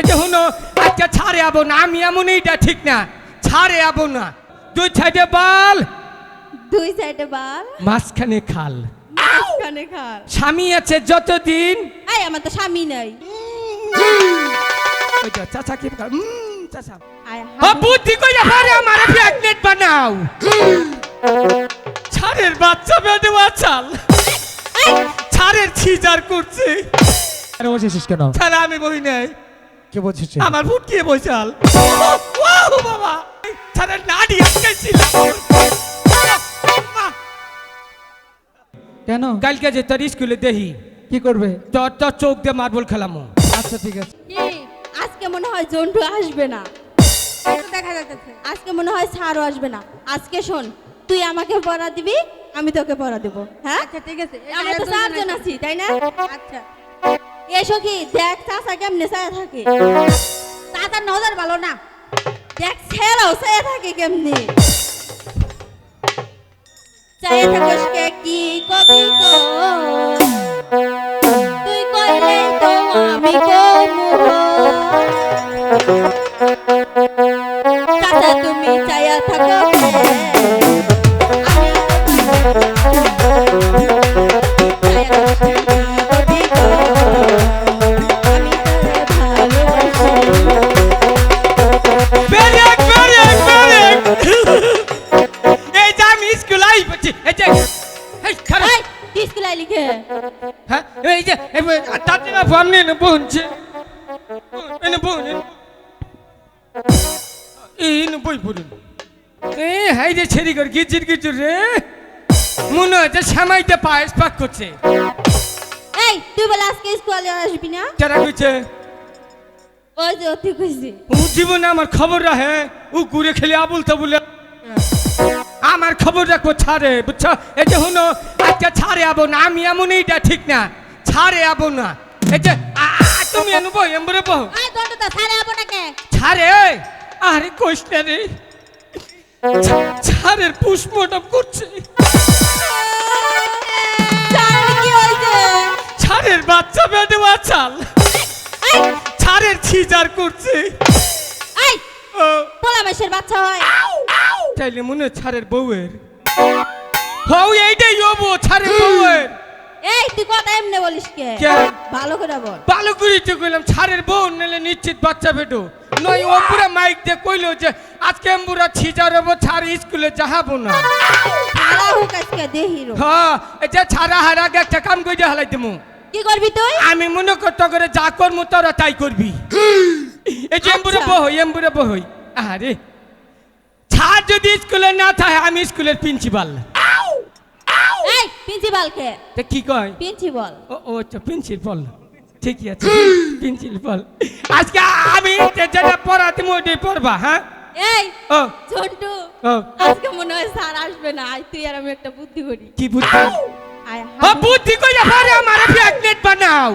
এই যে হুনো আজকে ছাড়ে আবো না আমি এমন এইটা ঠিক না। ছাড়ে আবো না। দুই সাইডে বাল। দুই সাইডে বাল। মাঝখানে খাল। মাঝখানে খাল। স্বামী আছে যতদিন। এই আমার তো স্বামী নাই। ওই যে চাচা কি? চাচা। আয় বুদ্ধি কইরা পারে আমার প্রেগনেন্ট বানাও। ছাড়ের বাচ্চা ছাড়ের ছিজার করছে। কেন বসেছিস কেন? ছাড়া আমি বই নাই। কে বলছিস আমার ফুট দিয়ে বইসাল ও বাবা। ছাড়ের নাড়ি আটকাইছিল কেন? কালকে যে তোর স্কুলে দেহি কি করবে? তোর তোর চোখ দিয়ে মার্বল খেলামো। আচ্ছা ঠিক আছে। কি? আজকে মনে হয় জন্টু আসবে না। দেখা যাচ্ছে আজকে মনে হয় ছাড়ও আসবে না। আজকে শোন তুই আমাকে পড়া দিবি আমি তোকে পড়া দেব। হ্যাঁ? আচ্ছা ঠিক আছে। আমরা তো চারজন আছি। আছি তাই না? আচ্ছা। এসো কি? দেখ চাচা কেমনে চায় থাকে। দাদা নজর ভালো না। দেখ ছেলেও চায় থাকে কেমনে। চায় থাকিস কে? কবি কো তুই কইলে তো আমি কমু চাচা তুমি চায়া থাকো। করছে। এই তুই বলে আজকে স্কুলে আসবি না? যারা কইছে? ওই যে তুই কইছি ও জীবনে আমার খবর রাখে ও ঘুরে খেলে আবুল তাবুল আমার খবর রাখব ছাড়ে বুঝছ? এই যে হুনো আজকে ছাড়ে আবো না আমি এমন এইটা ঠিক না। ছাড়ে আবো না। এই যে তুমি এনে বই এমবরে বহ আই দন্ড তো সারে আবো নাকে ছাড়ে? আরে কইস না রে। ছাড়ের পুষ্পটম করছে। ছাড়ের বাচ্চা বেদে বাচ্চাল এই ছাড়ের ছিজার করছে পোলা মেশের বাচ্চা হয় চাইলে মনে ছাড়ের বউয়ের হও এইটাই হব ছাড়ের বউয়ের এই তুই কথা এমনে বলিস কে? ভালো করে বল ভালো করে তো কইলাম ছাড়ের বউ নিলে নিশ্চিত বাচ্চা বেটো নয় ও পুরা মাইক দিয়ে কইলো যে আজকে আমরা ছিজার হব ছাড় স্কুলে যাহাবো না সারা হুক আজকে দে হিরো হ্যাঁ এই যে ছাড়া হারা একটা কাম করে হালাই দেবো কি করবি তুই? আমি মনে করতে করে যা করব তোরা তাই করবি। এই যে এম্বুরে আচ্ছা। বহই এম্বুরে বহই। আরে ছাড় যদি স্কুলে না থাকে আমি স্কুলের প্রিন্সিপাল। এই প্রিন্সিপাল কে? তা কি কয়? প্রিন্সিপাল। ও ও আচ্ছা প্রিন্সিপাল। ঠিকই আছে প্রিন্সিপাল। আজকে আমি যেটা পড়াতে ওইটাই পড়বা হ্যাঁ? এই ও। ঝন্টু আজকে মনে হয় স্যার আসবে না আজ তুই আর আমি একটা বুদ্ধি করি। কি বুদ্ধি? ও বুদ্ধি কইলে পারে আমার প্রেগনেন্ট বানাও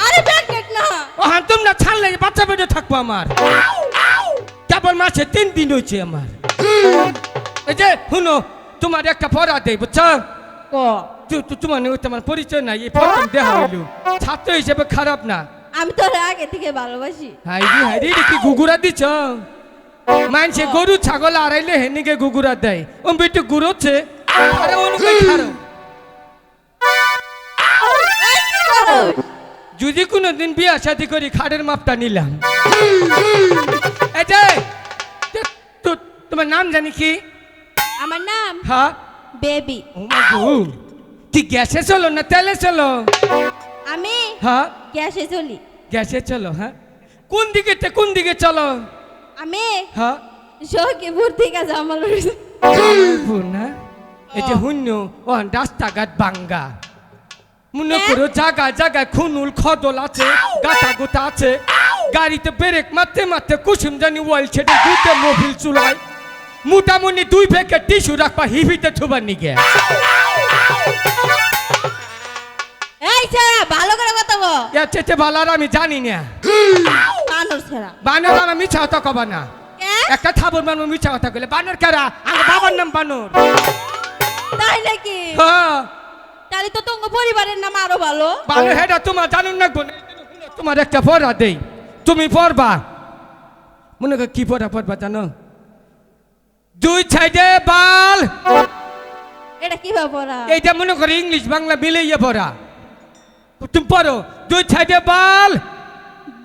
আরে প্যাকেট না ও হ্যাঁ তোমরা ছাড়লে বাচ্চা বেঁধে থাকব আমার কেবল মাসে তিন দিন হয়েছে আমার এই যে শুনো তোমার একটা পড়া দেই বুঝছ তু- তু- তোমার তোমার পরিচয় নাই এই প্রথম দেখা হইল ছাত্র হিসেবে খারাপ না আমি তোর আগে থেকে ভালোবাসি হাই রে হাই রে এটা কি গুগুরা দিছ মানছে গরু ছাগল আড়াইলে হেনিকে গুগুরা দেয় ও বেটু গুরোচ্ছে যদি কোনো দিন বিয়া শাদি করি খাটের মাপটা নিলাম। তো- তোমার নাম জানি কি? আমার নাম হ্যাঁ? বেবি। তুই গ্যাসে চলো না তেলে চলো? আমি হ্যাঁ? গ্যাসে চলি। গ্যাসে চলো হ্যাঁ? কোন দিকে তে- কোন দিকে চলো? আমি হ্যাঁ? সখীপুর থেকে জামাল জামালপুর না? এই যে শূন্য ও রাস্তাঘাট বাঙ্গা। মনে হ্যাঁ? করো জায়গায় জায়গায় খুনুল খদল আছে গাটা গোটা আছে। গাড়িতে ব্রেক মারতে মারতে কুসুম জানি ওয়াইল ছেড়ে দুধে মোবিল চুলায়। মোটামুটি দুই প্যাকেট টিস্যু রাখবা হিবিতে থুবার নিগে। এই ছেড়া ভালো করে কথা বল। এর চেতে ভালো আর আমি জানি না। কানোর ছেড়া। বানর আর আমি মিছা কবা না। একটা থাবর মানুষ মিছা কথা কইলে বানর কারা? আমার বাবার নাম বানর। তাই নাকি? হ্যাঁ। তাহলে তো তোমার পরিবারের নাম আরও ভালো। বানর হেডা তোমার জানুন না গুণ তোমার একটা পড়া দেই। তুমি পড়বা? মনে কর কি পড়া পড়বা জানো? দুই সাইডে বাল। এটা কীভাবে পড়া? এইটা মনে করো ইংলিশ বাংলা মিলাইয়া পড়া। তুমি পড়ো। দুই সাইডে বাল।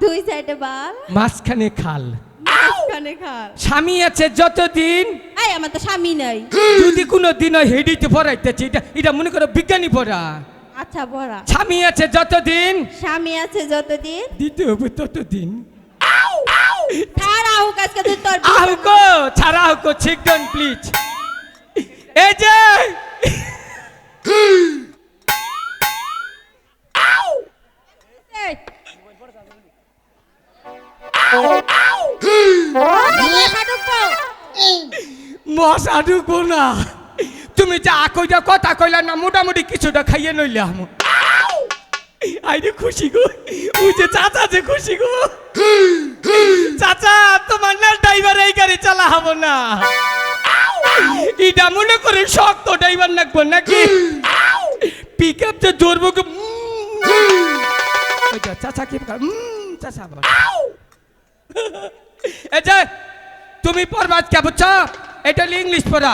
দুই সাইডে বাল। মাঝখানে খাল। স্বামী আছে যতদিন এই আমার তো স্বামী নাই। যদি কোনো দিন হেডিতে পড়াইতেছে এটা এটা মনে করো বিজ্ঞানী পড়া। আচ্ছা পড়া। স্বামী আছে যতদিন? স্বামী আছে যতদিন? দিতে হবে ততদিন। ছাড়া হোক আজকে তুই তোর আহুকো ছাড়া হুকো ঠিক ডন প্লিজ এই যে। মশা ঢুকবো না। তুমি যা কইটা কথা কইলা না, মোটামুটি কিছুটা খাইয়ে নইলাম আইরে খুশি গো, ওই যে চাচা যে খুশি গো। চাচা, তোমার না ড্রাইভার এই গাড়ি চালা হব না। এটা মনে করে শক্ত ড্রাইভার লাগবো নাকি? পিক আপ যে যে চাচা কি চাচা। এই যে তুমি পড়বা কে বুঝছ? এটা হলো ইংলিশ পড়া।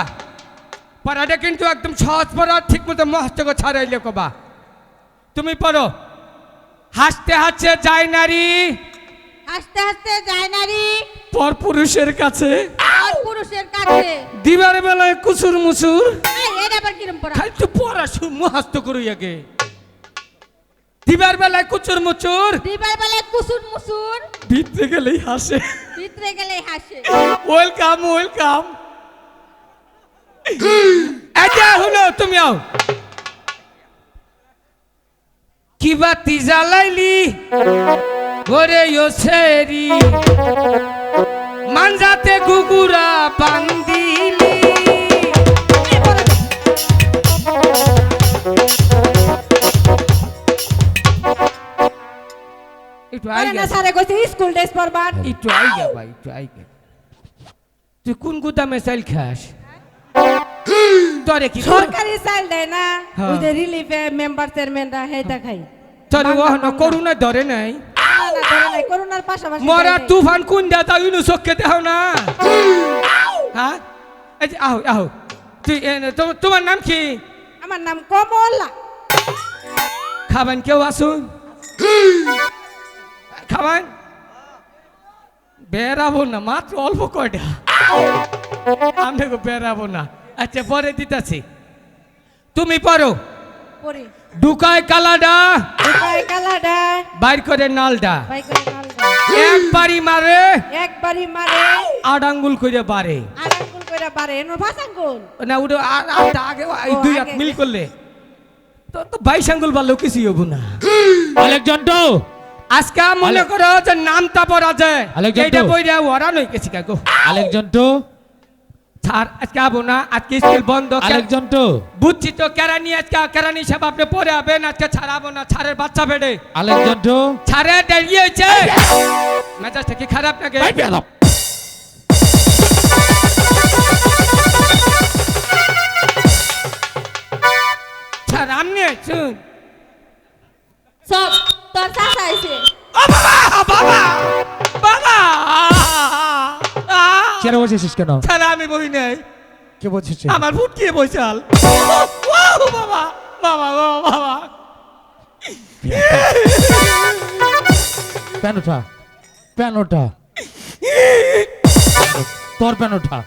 পড়াটা কিন্তু একদম সহজ পড়া ঠিক মতো মস্ত ছাড়াইলে কবা তুমি পড়ো। হাসতে হাসতে যায় নারী। হাসতে হাসতে যায় নারী। পর পুরুষের কাছে। পুরুষের কাছে। দিবার বেলায় কুসুর মুসুর এই, এটা আবার কিরম পড়া? খালি তো পড়া মুহাস্ত করুই আগে। দিবার বেলায় কুচুর মুচুর। দিবার বেলা কুসুর মুসুর ভিতরে গেলেই হাসে। ভিতরে গেলে হাসে। ওয়েলকাম ওয়েলকাম এটা হলো তুমি আও। কি বাতি জ্বালাইলি? ওরে ইয়োসেরি মানজাতে গুগুরা বান্দিলি একটু আই আরে না স্যারে কইছে স্কুল ড্রেস পরবার একটু আইগা ভাই একটু আইগা তুই কোন গুদামে চাইল খাস তোরে কি সরকারি চাল দেয় না। ওই যে রিলিফে মেম্বার চেয়ারম্যানরা হেটা খাই তোরে ওহন করুণা ধরে নাই করোনার পাশাপাশি মরা। তুফান কোন দা তাই ইনু চোখে দেও না হ্যাঁ এই যে আহো আহো তুই তোমার নাম কি আমার নাম কমলা খাবেন কেউ আসুন খাবেন বেরাবো না মাত্র অল্প কয়টা? আমি বেরাবো না। আচ্ছা পরে দিতেছি। তুমি পড়ো। পরে ঢুকায় কালাডা। কালাডা। বাইর করে নালডা। করে। একবারই মারে। একবারই মারে। আট আঙ্গুল করে বারে আর আঙ্গুল কইরা পারে এনো ভাস আঙ্গুল। না ওটা আ- আগে এই দুই হাত আগে। মিল করলে। তো তো বাইশ আঙ্গুল বাড়লেও কিছুই হব না। আলেকজান্ডো আজকে মনে করো যে নামটা পড়া যায় আলেকজান্ডো। এইটা বইটা ওরা নই গেছি কাকু আলেকজান্ডো ছাড় আজকে আবো না আজকে স্কুল বন্ধ কে- আলেকজান্ডো বুঝছি তো কেরানি আজকে কেরানি সাহেব আপনি পরে হবেন আজকে ছাড়াবো না ছাড়ের বাচ্চা বেড়ে। আলেকজান্ডো ছাড়ে দেরি হয়েছে। মেজাজটা কি খারাপ নাকি? ছাড় আমনি শুন সব চেয়ারে বসেছিস কেন? ছাড়া আমি বই নাই। কে বলছিস আমার ফুটকিয়ে বইসাল ও বাবা বাবা বাবা বাবা। প্যান ওঠা প্যান ওঠা। তোর প্যান ওঠা।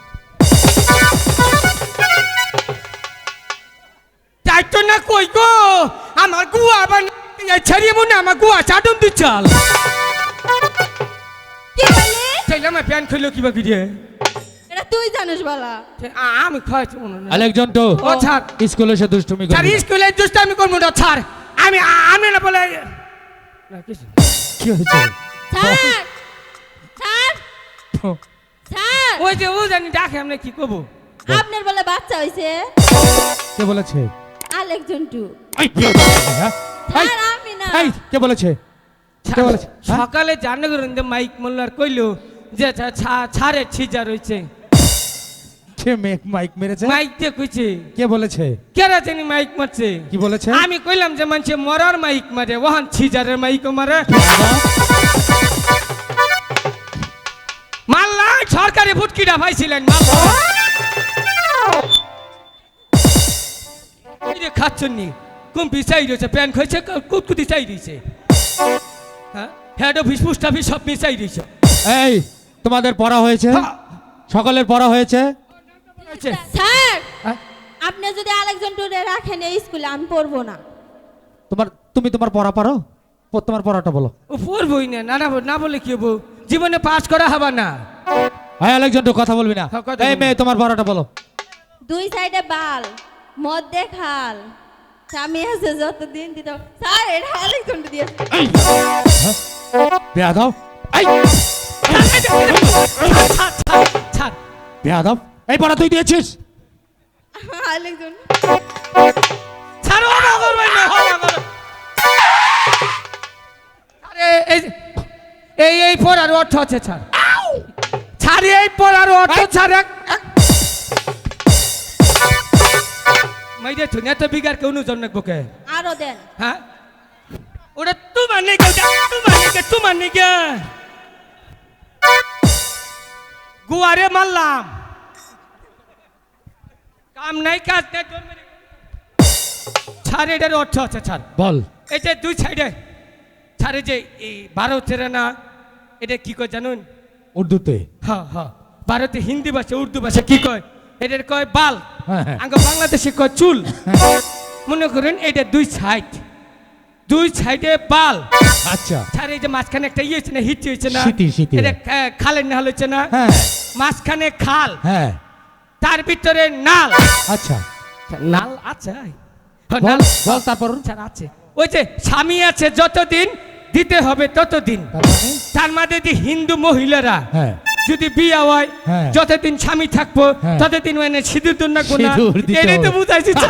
চাইতো না কই গো আমার গুয়া আবার ছাড়িয়ে মনে আমার গুয়া চাটন দিচ্ছাল। কি চাইলে আমার প্যান খুললো কিবা এটা তুই জানিস বলা। আমি মনে হয় আলেকজান্ডো ও ছাড়। স্কুলে এসে দুষ্টুমি না। স্কুলে দুষ্ট আমি করব না ছাড়। আমি আমি না বলে না, কি হয়েছে? ছাড় ছাড় ছাড় ওই যে ও জানি ডাকে আমরা কি করব? আপনার বলে বাচ্চা হইছে। কে বলেছে? আলেকজন্টু এই, বেয়াদব, হ্যাঁ? আমি না। কে বলেছে? কে বলেছে? হ্যাঁ? সকালে জানে মাইক মোল্লার কইলো যে ছাড়ে ছিজা রয়েছে মেঘ মাইক মেরেছে? মাইক দিয়ে কইছে। কে বলেছে? কেরা জানি মাইক মারছে? কি বলেছে? আমি কইলাম যে মানুষে মরার মাইক মারে ওহান ছিজারের মাইক মারে। মাল্লা সরকারি ফুটকিটা পাইছিলেন মাল্লা। খাচ্ছনি কুম্পি চাই রয়েছে প্যান খাইছে কুতকুতি চাই দিয়েছে হ্যাঁ? হেড অফিস পোস্ট অফিস সব মিশাই দিয়েছে এই তোমাদের পড়া হয়েছে? সকলের পড়া হয়েছে? স্যার! হ্যাঁ? আপনি যদি আরেকজন টুরে রাখেন এই স্কুলে আমি পড়ব না। তোমার তুমি তোমার পড়া পারো? তোমার পড়াটা বলো। ও পড়বই না না না না বলে কি হব? জীবনে পাস করা হবে না। হ্যাঁ আলেকজন কথা বলবি না। হ্যাঁ, এই মেয়ে তোমার পড়াটা বলো। দুই সাইডে বাল মধ্যে খাল। স্বামী আছে যতদিন দিত। স্যার এটা আরেকজন দিয়ে। বেয়া দাও। এই! ছাড়, ছাড়, ছাড়। বেয়া দাও। এই পড়া তুই দিয়েছিস? এই- এই এই পড়ার অর্থ আছে ছাড়। ছাড়ি এই পড়ার অর্থ ছাড়। মাইরে তো নেতা বিগার কেউ নুজন নাকবো কে? আরও দেন। হ্যাঁ? ওটা তোমার নেই কেউ তোমার নেই কে তোমার কে গুয়ারে মারলাম। কাম নাই কাজ নাই তোর মেরে- ছাড় এটার অর্থ আছে ছাড়। বল। এই যে দুই সাইডে। ছাড়ে যে এই ভারতের না এটা কি কয় জানুন? উর্দুতে। হ্যাঁ হ্যাঁ। ভারতে হিন্দি ভাষা উর্দু ভাষা কি কয়? এটার কয় বাল। হ্যাঁ, হ্যাঁ। আঙ্গ বাংলাদেশে কয় চুল। মনে করেন এটা দুই সাইড। দুই সাইডে বাল। আচ্ছা। ছাড় এই যে মাঝখানে একটা ইয়ে হয়েছে না হিট হয়েছে না? খালের না? হ্যাঁ। মাঝখানে খাল। হ্যাঁ। তার ভিতরে নাল। আচ্ছা। নাল আছে নাল বল তারপর। ছাড় আছে। ওই যে স্বামী আছে যতদিন দিতে হবে ততদিন। তার মানে? তার মধ্যে যে হিন্দু মহিলারা হ্যাঁ। যদি বিয়া হয় হ্যাঁ। যতদিন স্বামী থাকব হ্যাঁ। ততদিন মানে সিঁদুর দুন না কোনা এটাই তো। বুঝাইছি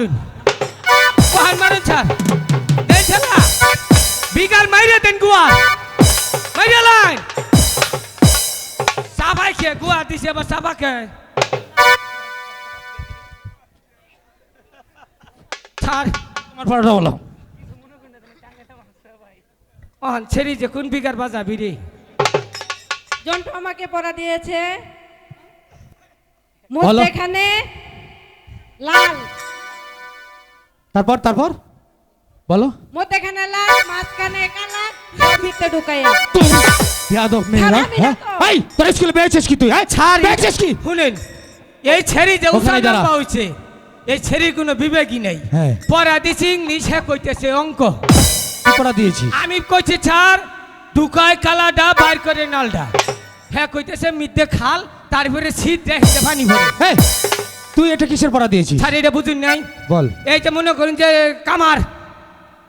মারুন। সোহান মারুন ছাড়। দেন ছেলা বিকাল মাইরে দেন গুয়া। মাইরে লাইন। সাবাই খেয়ে গুয়া দিছে আবার সাবা খেয়ে। ছাড়। তোমার পড়াটা বলো। অহন ছেড়ি যে কোন বিঘার বাজাবি রে? জন্টু আমাকে পড়া দিয়েছে। বলো। মধ্যেখানে লাল। তারপর তারপর? বলো। মধ্যেখানে লাল মাঝখানে তার ভিতরে ঢুকাইয়া। যাদব মেয়েরা হ্যাঁ? এই তোর স্কুলে পেয়েছিস কি তুই হ্যাঁ? ছাড়। পেয়েছিস কি? শুনেন এই ছেড়ি যে উসাদ দাঁড়া। হয়েছে এই ছেড়ির কোনো বিবেকই নেই। হ্যাঁ। পড়া দিছি ইংলিশ হ্যাঁ কইতেছে অঙ্ক। পড়া দিয়েছি আমি কইছি ছাড় ঢুকায় কালাডা বাইর করে নালডা। হ্যাঁ কইতেছে মিদ্যে খাল তারপরে শীত দেখতে পানি ভরে। হ্যাঁ। তুই এটা কিসের পড়া দিয়েছিস? ছাড় এটা বুঝুন নাই। বল। এই যে মনে করেন যে কামার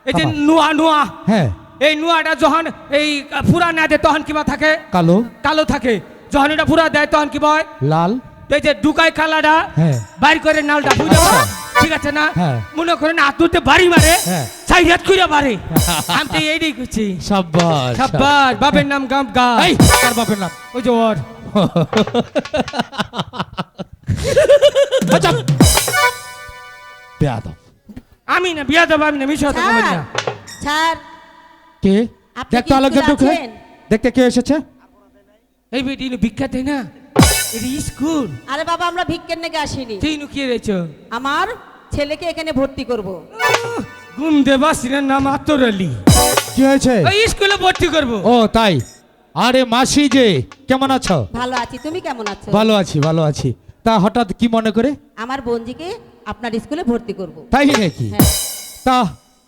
এই যে। নোয়া নোয়া হ্যাঁ। এই নোয়াটা যখন এই পুরা না দেয় তখন কিবা থাকে? কালো। কালো থাকে। যখন এটা পুরা দেয় তখন কি বয় লাল। এই যে ডুকায় কালাডা হ্যাঁ। বাইর করে নালটা বুঝে আচ্ছা। ঠিক আছে না? হ্যাঁ। মনে করেন আতুতে বাড়ি মারে হ্যাঁ। সাই হাত কইরা মারে আমি তো এইটাই করছি। সাব্বাস সাব্বাস। বাপের নাম গাম গা এই তার বাপের নাম? ওই যে ওর। বেয়াদব। আমি না বিয়া দেবো আমি না মিশা তো স্যার না। স্যার কে? আপনি দেখ কি আলোকজন ঢুকে দেখতে কে এসেছে? এই বেটি ইনু বিখ্যাত না? এটা স্কুল। আরে বাবা আমরা ভিক্ষের নেগে আসিনি? তুই ইনু কি রয়েছো। আমার ছেলেকে এখানে ভর্তি করব। গুম দেবা সিনের নাম আতর আলী। কি হয়েছে? ওই স্কুলে ভর্তি করব। ও তাই। আরে মাসি যে কেমন আছো? ভালো আছি তুমি কেমন আছো? ভালো আছি ভালো আছি। তা হঠাৎ কি মনে করে? আমার বোনজিকে আপনার স্কুলে ভর্তি করব। তাই নাকি? হ্যাঁ। তা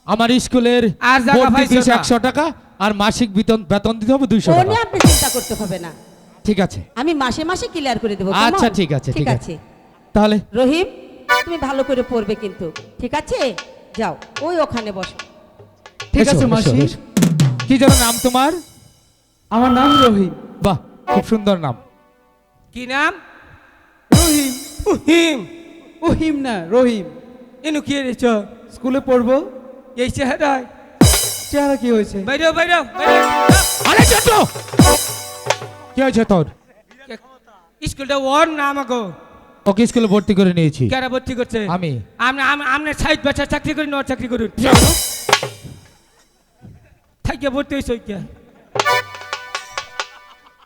আমার স্কুলের আর ফিস একশো টাকা আর মাসিক বেতন বেতন দিতে হবে দুইশো ও টাকা। আপনি চিন্তা করতে হবে না। ঠিক আছে। আমি মাসে মাসে ক্লিয়ার করে দেবো আচ্ছা, ঠিক আছে, ঠিক আছে। তাহলে? রহিম তুমি ভালো করে পড়বে কিন্তু ঠিক আছে? যাও ওই ওখানে বসো। ঠিক আছে মাসি। কি যেন নাম তোমার? আমার নাম রহিম। বাহ খুব সুন্দর নাম। কি নাম? রহিম হিম ওহিম না রহিম। এনু কি রেছ স্কুলে পড়ব? এই চেহারায়। চেহারা কি হয়েছে? বাইরে বাইরে আরে চন্দ্র কি হয়েছে তোর? স্কুলটা ওর নাম আগো। ওকে স্কুলে ভর্তি করে নিয়েছি। কেরা ভর্তি করছে? আমি। আমরা আমরা সাইড বাচ্চা চাকরি করি নর চাকরি করুন থাকিয়া ভর্তি হয়েছে কে?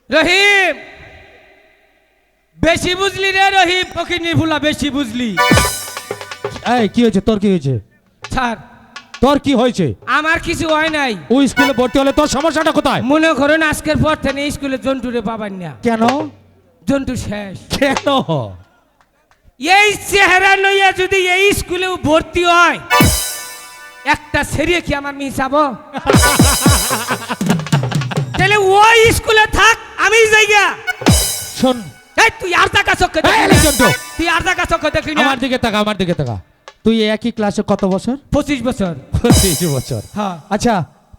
রহিম! বেশি বুঝলি রে রহিম? পকিনি ভুলা বেশি বুঝলি। এই কি হয়েছে? তোর কি হয়েছে? ছাড়। তোর কি হয়েছে? আমার কিছু হয় নাই। ওই স্কুলে ভর্তি হলে তোর সমস্যাটা কোথায়? মনে করুন আজকের পর থেকে স্কুলে জন্টুরে পাবেন না। কেন? জন্টু শেষ। কেন? এই চেহারা নইয়া যদি এই স্কুলে ভর্তি হয় একটা সেরিয়ে কি আমার মিশাব তাহলে ওই স্কুলে থাক আমি যাইগা। শোন এই তুই আর এই, দেখলি না? তুই আর টাকা চক্কে দেখলি না। আমার দিকে তাকা আমার দিকে তাকা। তুই একই ক্লাসে কত বছর? পঁচিশ বছর। পঁচিশ বছর। হ্যাঁ। আচ্ছা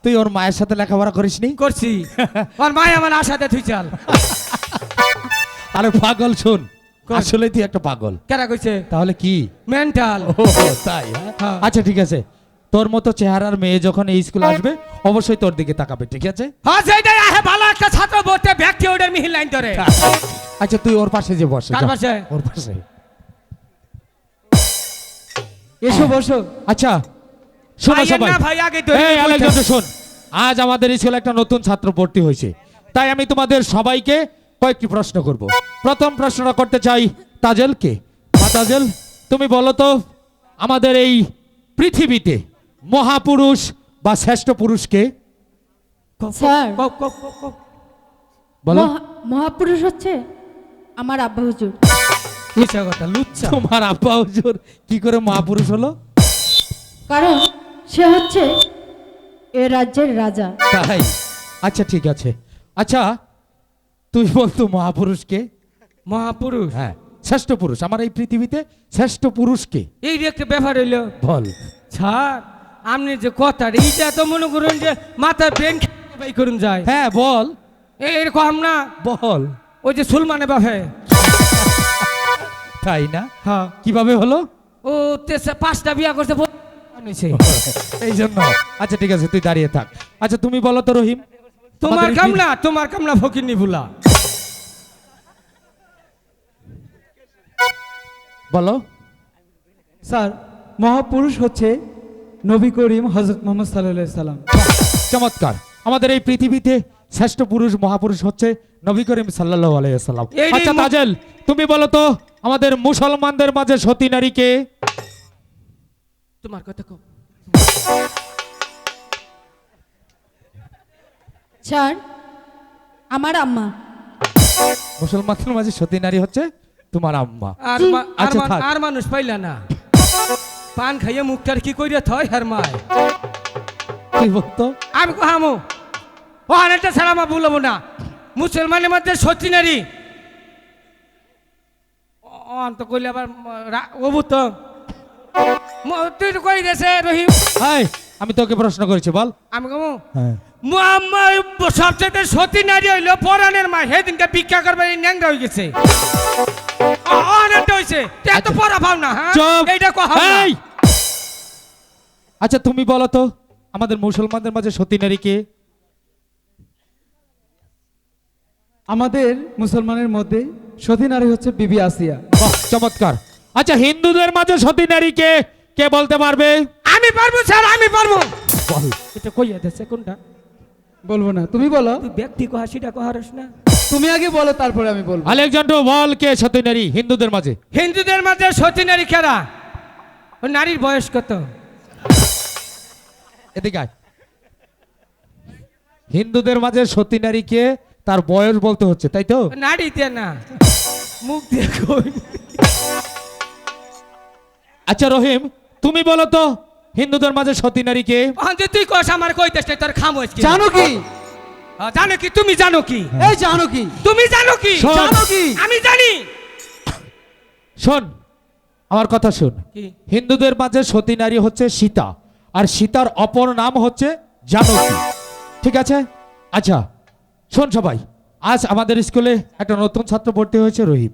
তুই ওর মায়ের সাথে লেখাপড়া করিসনি করছি। আর মায় আমার আশাতে তুই চাল। আরে পাগল শোন। আসলে তুই একটা পাগল। কেরা কইছে? তাহলে কি? মেন্টাল ও তাই হ্যাঁ? হ্যাঁ। আচ্ছা ঠিক আছে। তোর মতো চেহারার মেয়ে যখন এই স্কুলে আসবে অবশ্যই তোর দিকে তাকাবে ঠিক আছে? হ্যাঁ সেইটাই আহে ভালো একটা ছাত্র ভর্তি ব্যক্তি ওদের মিহিল লাইন ধরে। আচ্ছা তুই ওর পাশে যে বস কার পাশে? ওর পাশে। এসো বসো। আচ্ছা শোনো সবাই। ভাই, আগে ধরে এই আলেকজান্ডার শোন আজ আমাদের স্কুলে একটা নতুন ছাত্র ভর্তি হয়েছে। তাই আমি তোমাদের সবাইকে কয়েকটি প্রশ্ন করব। প্রথম প্রশ্নটা করতে চাই তাজেলকে। মা তাজেল তুমি বলো তো আমাদের এই পৃথিবীতে মহাপুরুষ বা শ্রেষ্ঠ পুরুষকে? স্যার। বলো। মহাপুরুষ হচ্ছে আমার আব্বা হুজুর। মিছা কথা লুচ্ছা। তোমার আব্বা হুজুর কি করে মহাপুরুষ হলো? কারণ সে হচ্ছে এ রাজ্যের রাজা। তাই? আচ্ছা ঠিক আছে। আচ্ছা তুই বলতো মহাপুরুষকে? মহাপুরুষ? হ্যাঁ শ্রেষ্ঠ পুরুষ। আমার এই পৃথিবীতে শ্রেষ্ঠ পুরুষকে এই যে একটা ব্যাপার হইল। বল। ছাড় আপনি যে কথা এইটা তো মনে করুন যে মাথার ব্রেন বাই করুন যায়। হ্যাঁ বল। এই এরকম না। বল। ওই যে সুলমানে বাফে তাই না? হ্যাঁ। কীভাবে হলো? ও পাঁচটা বিয়া করছে এই জন্য। আচ্ছা ঠিক আছে তুই দাঁড়িয়ে থাক। আচ্ছা তুমি বলো তো রহিম তোমার কামলা তোমার কামলা ফকিরনি ভুলা। বলো। স্যার মহাপুরুষ হচ্ছে নবী করিম হজরত মোহাম্মদ সাল্লাহ সাল্লাম। চমৎকার। আমাদের এই পৃথিবীতে শ্রেষ্ঠ পুরুষ মহাপুরুষ হচ্ছে নবী করিম সাল্লাল্লাহু আলাইহি সাল্লাম আচ্ছা তাজেল তুমি বলো তো আমাদের মুসলমানদের মাঝে সতী নারীকে তোমার কথা কও। স্যার আমার আম্মা। মুসলমানদের মাঝে সতী নারী হচ্ছে তোমার আম্মা। আর আর আচ্ছা। আর মানুষ পাইলা না। পান খাইয়ে মুখটার কি কইরা থয় হার মায়? কি বলতো? আমি কহামো? ও আনেটা ছাড়া মা বলব না। মুসলমানের মধ্যে সত্যি নারী। অন তো কইলে আবার ওবু তো তুই তো কই দেছে রহিম? হাই আমি তোকে প্রশ্ন করেছি বল। আমি কমু? হ্যাঁ। সবচেয়ে সতী নারী হইল পরাণের মা সেদিনকে ভিক্ষা করবে ন্যাংরা হয়ে গেছে। অনেকটা হয়েছে এত পড়া পাও না হ্যাঁ? এইটা কহা আচ্ছা তুমি বলো তো আমাদের মুসলমানদের মাঝে সতী নারীকে আমাদের মুসলমানের মধ্যে সতী নারী হচ্ছে বিবি আসিয়া। বাহ, চমৎকার। আচ্ছা হিন্দুদের মাঝে সতী নারীকে কে? কে বলতে পারবে? আমি পারব স্যার আমি পারব। বল। এটা কইয়া দেছে কোনটা বলব না তুমি বলো। তুই ব্যক্তি কহা সেটা কহারস না। তুমি আগে বলো তারপরে আমি বলব। আলেকজান্ডার বল কে সতী নারী হিন্দুদের মাঝে? হিন্দুদের মাঝে সতী নারী কেরা? ও নারীর বয়স কত? এদিকে আয়। হিন্দুদের মাঝে সতী নারীকে তার বয়স বলতে হচ্ছে তাই তো? নারীতে না। মুখ দিয়ে আচ্ছা রহিম তুমি বলো তো হিন্দুদের মাঝে সতী নারী কে? তুই কস আমার কইতেছ তোর জানো কি? জানো কি? তুমি জানো কি? এই জানো কি? তুমি জানো কি? জানো কি? আমি জানি। শোন আমার কথা শোন। হিন্দুদের মাঝে সতী নারী হচ্ছে সীতা আর সীতার অপর নাম হচ্ছে জানকী। ঠিক আছে? আচ্ছা শোন সবাই, আজ আমাদের স্কুলে একটা নতুন ছাত্র ভর্তি হয়েছে রহিম।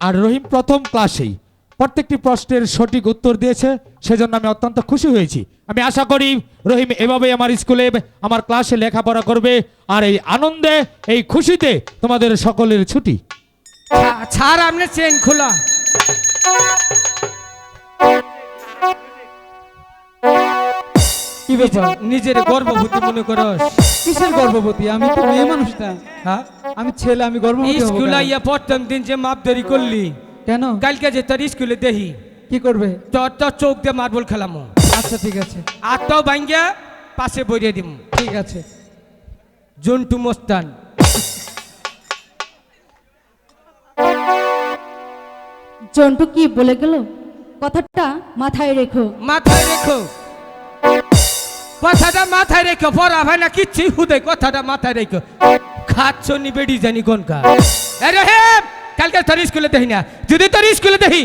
আর রহিম প্রথম ক্লাসেই প্রত্যেকটি প্রশ্নের সঠিক উত্তর দিয়েছে, সেজন্য আমি অত্যন্ত খুশি হয়েছি। আমি আশা করি রহিম এভাবেই আমার স্কুলে, আমার ক্লাসে লেখাপড়া করবে, আর এই আনন্দে, এই খুশিতে তোমাদের সকলের ছুটি। ছাড় আপনি চেন খোলা। কি ব্যাপার? নিজের গর্ভবতী মনে করস? কিসের গর্ভবতী? আমি তো মেয়ে মানুষ না হ্যাঁ? আমি ছেলে আমি গর্ভবতী স্কুল আইয়া প্রথম দিন যে মাপ দেরি করলি কেন? কালকে যে তোর স্কুলে দেখি কি করবে? তোর তো চোখ দিয়ে মার্বল খেলামো। আচ্ছা ঠিক আছে। আর তো ভাঙ্গিয়া পাশে বইরে দিম। ঠিক আছে। জন্টু মোস্তান। জন্টু কি বলে গেল? কথাটা মাথায় রেখো। মাথায় রেখো। কথাটা মাথায় রেখো, পড়া ভাই না কিচ্ছু হুদে, কথাটা মাথায় রেখো। খাচ্ছ নি বেডি জানি কোনকা আরে হে কালকে তোর স্কুলে দেখি না, যদি তোর স্কুলে দেখি।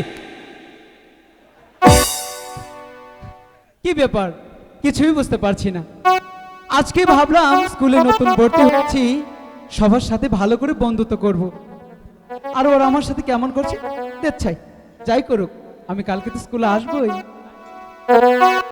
কি ব্যাপার? কিছুই বুঝতে পারছি না। আজকে ভাবলাম স্কুলে নতুন ভর্তি হচ্ছি, সবার সাথে ভালো করে বন্ধুত্ব করব। আর ওরা আমার সাথে কেমন করছে? দেখছাই যাই করুক, আমি কালকে তো স্কুলে আসবোই।